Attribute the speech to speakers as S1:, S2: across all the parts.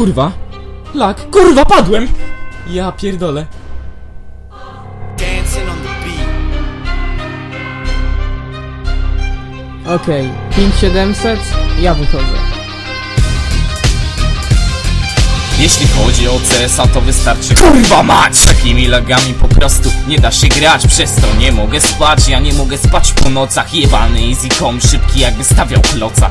S1: Kurwa! Lak! Kurwa, padłem! Ja pierdolę.
S2: Okej, 5700, ja wychodzę.
S3: Jeśli chodzi o CS-a to wystarczy Kurwa mać! Z takimi lagami po prostu nie da się grać. Przez to nie mogę spać, ja nie mogę spać po nocach. Jebany easy.com szybki jakby stawiał kloca.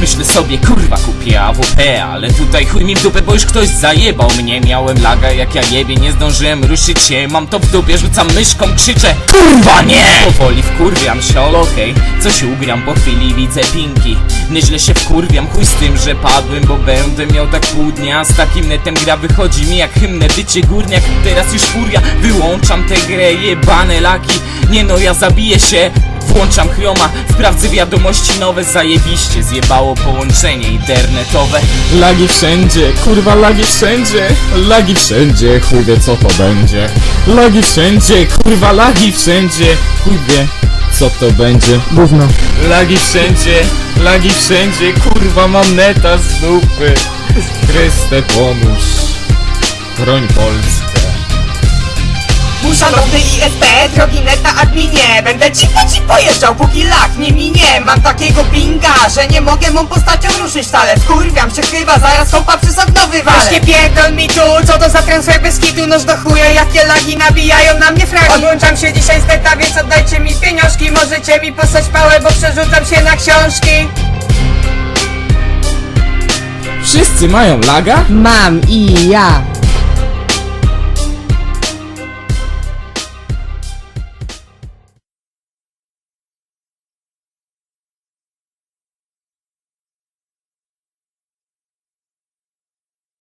S3: Myślę sobie kurwa kupię AWP Ale tutaj chuj mi w dupę, bo już ktoś zajebał mnie. Miałem laga jak ja jebie, nie zdążyłem ruszyć się. Mam to w dupie, rzucam myszką, krzyczę Kurwa nie! Powoli wkurwiam się, ale okej Coś ugram, po chwili widzę pinki. Nieźle się wkurwiam, chuj z tym, że padłem Bo będę miał tak pół dnia Z takim netem gra wychodzi mi jak hymne Bycie górniak, teraz już furia. Wyłączam tę grę, jebane laki. Nie no, ja zabiję się Włączam chroma, sprawdzę wiadomości nowe Zajebiście, zjebało połączenie internetowe.
S1: Lagi wszędzie, kurwa lagi wszędzie. Lagi wszędzie, chuj wie co to będzie. Lagi wszędzie, kurwa lagi wszędzie. Chuj wie co to będzie.
S2: Gówno.
S1: Lagi wszędzie, lagi wszędzie Kurwa mam neta z dupy. Chryste pomóż. Broń Polskę.
S4: Szanowny ISP, drogi neta adminie Będę cicho ci pojeżdżał, póki lak nie minie. Mam takiego pinga, że nie mogę mą postacią ruszyć wcale. Wkurwiam się chyba, zaraz kompa przez okno wywalę Właśnie pierdol mi tu, co to za transfer bez kitu Noż do chuja, jakie lagi nabijają na mnie fragi Odłączam się dzisiaj z neta, więc oddajcie mi pieniążki Możecie mi postać pałę, bo przerzucam się na książki
S1: Wszyscy mają laga?
S2: Mam i ja.